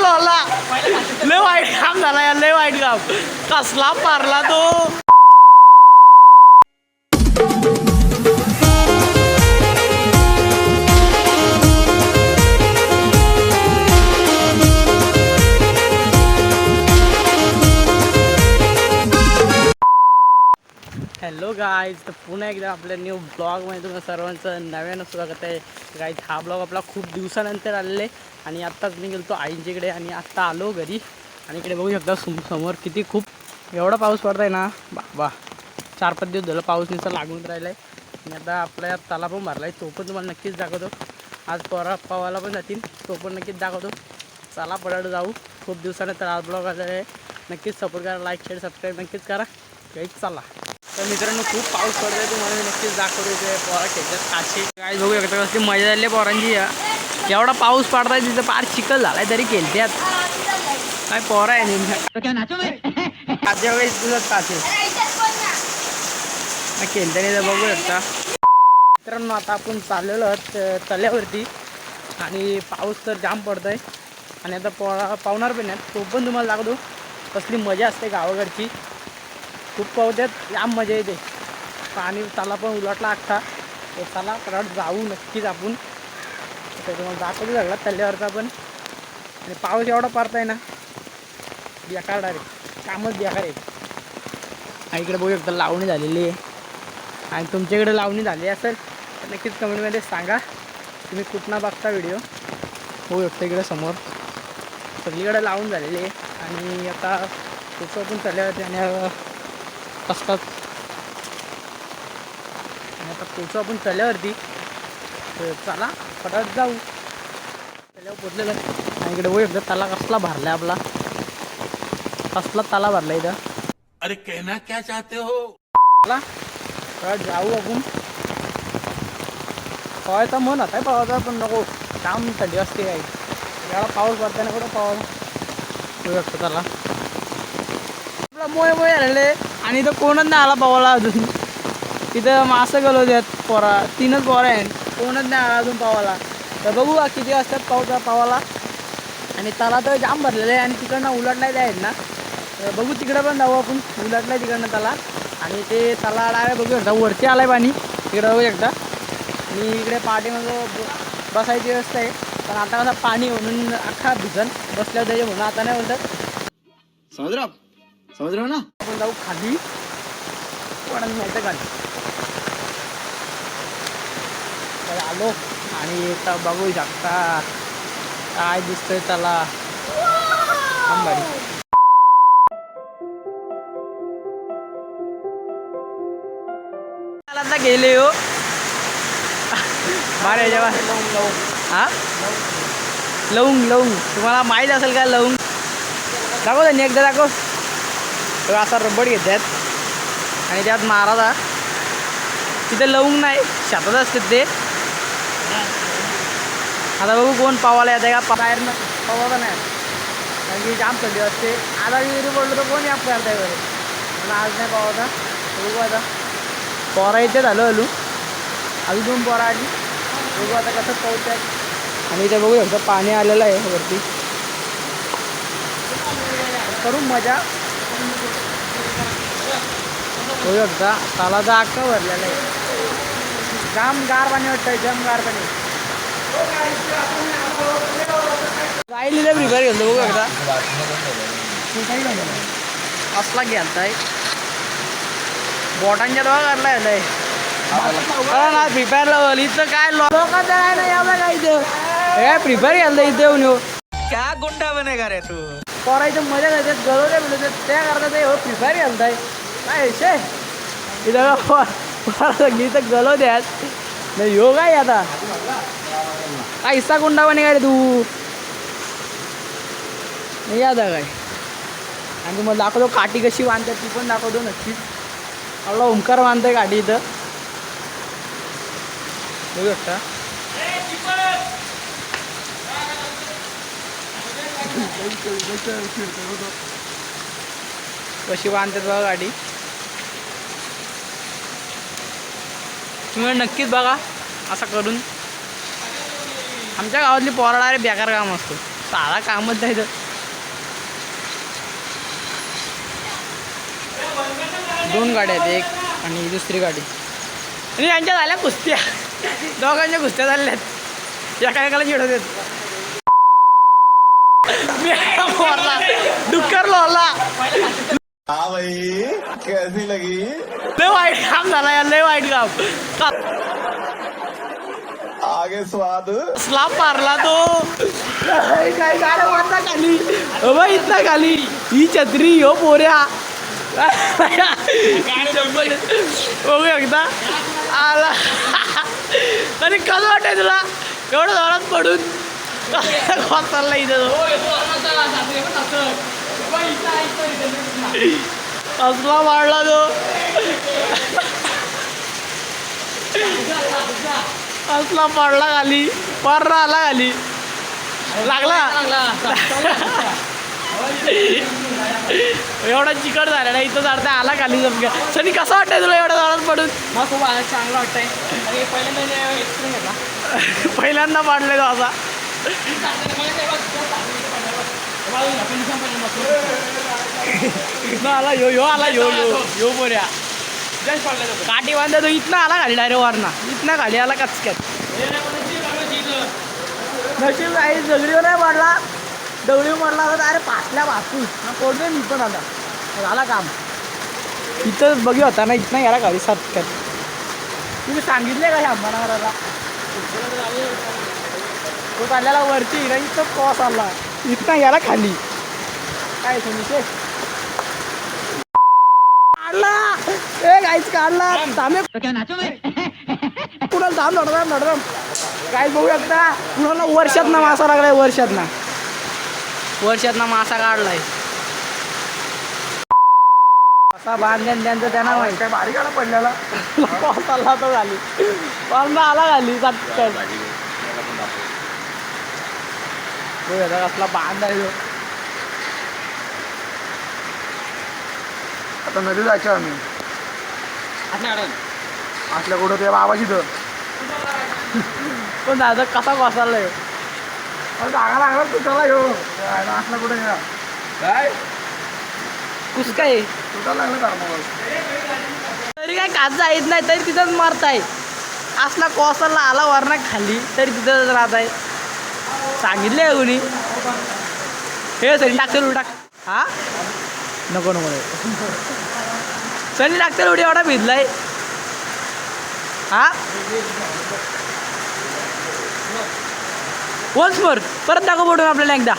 लोला लय वाईट काम झाला यार लय वाईट काम. कसला पारला तो? हॅलो गाईज तर पुन्हा एकदा आपल्या न्यू ब्लॉगमध्ये तुम्हाला सर्वांचं नव्यानं स्वागत आहे. गाईज हा ब्लॉग आपला खूप दिवसानंतर आलेले आणि आत्ताच मी गेलो आईंच्या इकडे आणि आत्ता आलो घरी. आणि इकडे बघू शकता सम समोर किती खूप एवढा पाऊस पडत आहे ना बा चार पाच दिवस झालं पाऊस नुसता लागून राहिला आहे आणि आता आपल्या ताला पण भरला आहे तो पण तुम्हाला नक्कीच दाखवतो. आज पोरा पावाला पण जातील. तो पण नक्कीच दाखवतो. चला पडायला जाऊ. खूप दिवसानंतर आज ब्लॉग आलेला आहे. नक्कीच सपोर्ट करा लाईक शेअर सबस्क्राईब नक्कीच करा. काहीच चला. तर मित्रांनो खूप पाऊस पडतोय तुम्हाला नक्कीच दाखवतो इथे पोरा खेळतात काशी. काय बघू शकता कसली मजा झाली आहे पोरांची. एवढा पाऊस पडताय तिथं फार चिखल झालाय तरी खेळत्यात. काय पोरा आहे वेळेस तुझं काचे खेळताना इथं बघू शकता. मित्रांनो आता आपण चाललेलो तल्यावरती आणि पाऊस तर जाम पडतोय. आणि आता पोळा पावणार पण आहेत तो पण तुम्हाला दाखवतो. कसली मजा असते गावाकडची. खूप पावत्यात जाम मजा येते. पाणी चाला पण उलटला अख्खा तर चला परत जाऊ नक्कीच आपण. त्याच्यामुळे तुम्हाला सगळा तल्ल्यावरचा पण. आणि पाऊस एवढा पारताय ना बेकार डायरेक्ट कामच बेकार आहे. आणि इकडे बघू शकता लावणी झालेली आहे. आणि तुमच्याकडे लावणी झाली असेल तर नक्कीच कमेंटमध्ये सांगा. तुम्ही कुठनं बघता व्हिडिओ. बघू शकता इकडे समोर. सगळीकडे लावून झालेली आहे. आणि आता कुठं पण चालले आणि कसतात आणि आता पोचू आपण तल्यावरती तर चला पटात जाऊ. तल्यावर पोचलेलं आहे. आणि इकडे बघू एकदा तला कसला भरला आपला. कसला तला भरला इथं. अरे कहना क्या चाहते हो? चला जाऊ आपण. पवायचा मन होता पवायचा पण नको. जाम थंडी असते काही. याला पाऊस पडताना कुठं पावा बघू शकतो त्याला आपला मोय मोय आलेले. आणि इथं कोणच नाही आला पावाला अजून. तिथं मासं गेलो त्यात पोरा तीनच पोरं आहे कोणच नाही आला अजून पावाला तर बघू किती असतात पावसा पावाला आणि त्याला तर जाम भरलेलं आहे आणि तिकडनं उलटलाय आहेत ना. तर बघू तिकडं पण जाऊ आपण. उलटलाय तिकडनं त्याला. आणि ते त्याला डाव्या बघू शकता वरती आहे पाणी. तिकडं बघू शकता आणि इकडे पाठीमध्ये बसायची व्यवस्था आहे. पण आता कसं पाणी म्हणून अख्खा भिजन बसल्यावर त्याच्या म्हणून आता नाही बोलतात समझ रहे रहे हो ना? आपण जाऊ खाली. पण माहिती खाली तर आलो. आणि इथं बघू शकता काय दिसतंय त्याला. अंबाडी आता गेले हो. बारे जेव्हा हा? लवंग लवंग. तुम्हाला माहीत असेल का लवंग? दाखव त्यांनी एकदा दाखव. तो असा रबड घेतात आणि त्यात मारायचा तिथे लवंग नाही शेतात असते ते. आता बघू कोण पावाला येते का? बाहेरनं पावाला नाही. कारण की जाम थंडी असते आता विहिरी पडलो तर कोण याप करताय बरं पण आज नाही पावाचा. बघू आता. पोरा इथे झालो हलू. अजून दोन पोरा आली. बघू आता कसं पाऊस आणि इथे बघू शकतो पाणी आलेलं आहे वरती. करू मजा. होऊ शकता तालाचा अख्खा भरलेला आहे? जाम गार पाणी वाटतंय जाम गार पाणी राहिलेलं प्रिपेअर घेतो बघू एकदा. असला घ्यालताय बोटांच्या दवा काढला यालाय ना प्रिपेअर लावल इथं काय लोकांचं आहे ना यावं काय इथं? हे प्रिपेअर घ्यायला इथे येऊन येऊ क्या गुंडा बनेगा रे तू? पोरायचं मजा घेतात गळवले म्हणजे त्या करतात हे हो प्रिपेअर घालताय काय शे? इथं पोरा इथं गलो द्यात. नाही योग काय आता? काय हिस्सा गुंडा पण काय रे तू. नाही आता काय? आणि तुम्हाला दाखवतो काठी कशी बांधतात ती पण दाखवतो नक्कीच आपला ओंकार बांधतोय काठी इथं. बघू शकता. कशी बांधतात बघा गाडी तुम्ही नक्कीच बघा असं करून. आमच्या गावातली पोराडा रे बेकार काम असतो. सारा कामच नाही तर. दोन गाड्या आहेत एक आणि दुसरी गाडी. आणि यांच्या झाल्या कुस्त्या. दोघांच्या कुस्त्या झाल्या एका एकाला चिडवत मी डुक्कर लोला. हाँ भाई कैसी लगी. लय वाईट काम झाला यार लय वाईट काम. का- आगे स्वाद. स्लाप मारला तो? काय काय गाड्या वाढता खाली? अबा इथला खाली. ही छत्री हो पोऱ्या. बघू एकदा. आला. आणि कसं वाटतंय तुला? एवढं जोरात पडून. खोस चालला इथं तो असला मारला तो. असला पडला खाली. पर्रा आला खाली. लागला? एवढा चिकट झाला ना इथं चढता आला खाली जमक्या सनी कसं वाटतंय तुला एवढ्या झाडात पडून? मग खूप चांगलं वाटतंय. पहिल्यांदा पहिल्यांदा पाडले तो असा. इथनं आला यो यो आला यो यो यो बोऱ्या काठी बांधला तो इथनं आला खाली डायरेक्ट वरना. इथनं खाली आला कचक्यात. नशीब काही दगडीवर नाही पडला. दगडीवर पडला तर अरे पाचल्या वाचून पडले मी पण आता. झाला काम. इथं बघी होता ना इथनं याला खाली सटक्यात तुम्ही सांगितले का अंबरनाथाला तो चाललेला वरती ना इथं पाऊस आला. इथं याला खाली. काय समजते काढला. ए गाईच काढला. थांबे. कुणाला थांब नडराम नडराम काय बघू शकता कुणाला वर्षात ना मासा लागलाय वर्षात ना वर्षात ना मासा काढलाय. असा बांधेन त्यांचं त्यांना माहिती काय बारीक आला पडलेला? पाऊस आला तो खाली पाऊस आला खाली. तो याचा कसला बांध आहे. आता नदी जायचं आम्ही. असल्या कुठं ते बाबाची तर पण दादा कसा कोसळलाय जागा लागला तुटाला घेऊ असला कुठे काय? कुस काय? तुटायला लागलं धर्मावर तरी काय काचा येत नाही तरी तिथंच मारताय. असला कोसळला आला वरना खाली तरी तिथंच राहत आहे सांगितले कोणी हे सनी टाकतील उडी टाक हा? नको नको. सनी टाकतील उडी एवढा भिजलाय. हा? वन्स मोर परत दाखव पडून आपल्याला एकदा.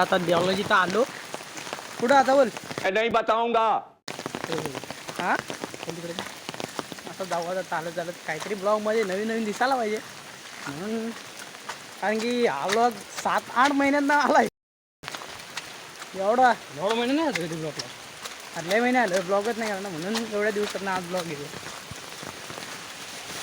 आता देवाला जिथं आलो. कुठं आता बोल. नहीं बताऊंगा. हा? आता जाऊ आता चालत चालत काहीतरी ब्लॉगमध्ये नवीन नवीन दिसायला पाहिजे. म्हणून कारण की हा ब्लॉग सात आठ महिन्यांना आलाय. एवढा. एवढा महिना नाही आला कधी ब्लॉगला आदल्या महिने आलं ब्लॉगच नाही आला ना म्हणून एवढ्या दिवसात आज ब्लॉग गेलो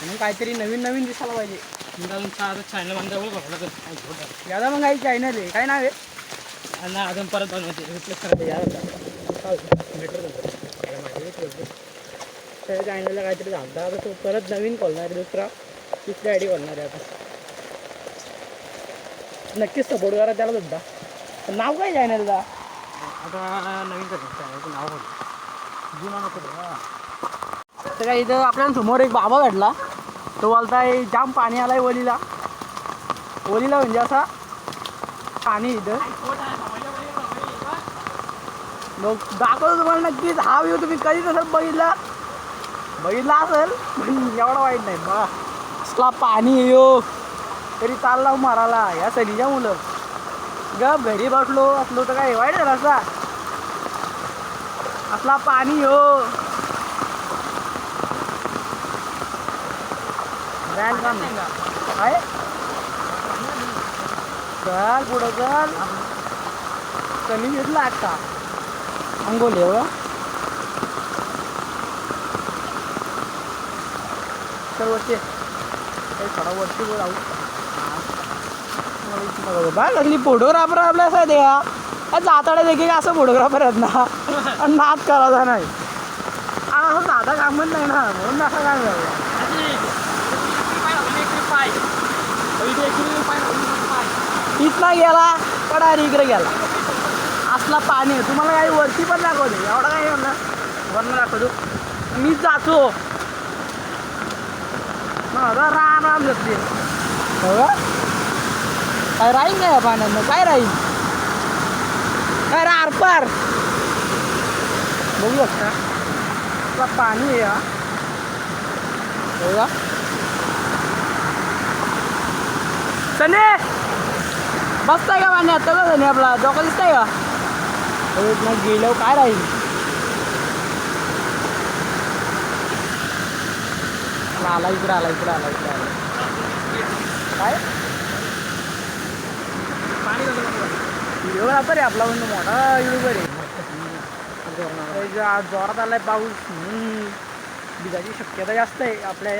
म्हणून काहीतरी नवीन नवीन दिसायला पाहिजे. यादा मग काही चॅनल आहे काय नाव आहे? आणि अजून परत बनवते रिप्लेस करायचं. त्या चॅनलला काहीतरी झालं आता तो परत नवीन खोलणार आहे दुसरा तिसरी आय डी खोलणार आहे आता. नक्कीच सपोर्ट करा त्याला सुद्धा. नाव काय चॅनलला आता नवीन करायचं नाव जुना नको. तर काय इथं आपल्याला समोर एक बाबा भेटला. तो बोलताय जाम पाणी आलाय वलीला वलीला म्हणजे असा पाणी इथं. मग दाखवतो तुम्हाला नक्कीच. हा व्ह्यू तुम्ही कधी तसं बघितला बघितला असेल एवढा वाईट नाही. बघा असला पाणी येयो तरी चालला माराला या सनीच्या मुलं. गप घरी बसलो. असलो तर काय वाईट झालं असा असला पाणी हो ब्रँड काम काय? चल पुढं चल. कमी घेतला आता. अंगोल एवढं थोडा बाय लागली फोटोग्राफर आपल्या असं द्या जाताडे देखील असं फोटोग्राफर आहेत ना. आणि नाद करायचा नाही. असं जाता कामच नाही ना. म्हणून असं काय इथला गेला पडा इकडे गेला. असला पाणी तुम्हाला काही वरती पण दाखवते. एवढा काही म्हणणार वरनं दाखवतो. मीच जातो. राम राम हो का? काय राहील काय या पाण्यानं काय राहील काय रे आरपार? बघू शकता पाणी आहे हा? का सने! बसताय का पाण्यात का सने आपला. डोका दिसताय का? मग गेल्यावर काय राहील आला इकडे आला इकडे आला इकडे आला काय? व्हिडिओ रे आपला म्हणजे मोठा युट्यूबर आहे जोरात आलाय पाऊस म्हणून भिजायची शक्यता जास्त आहे आपल्या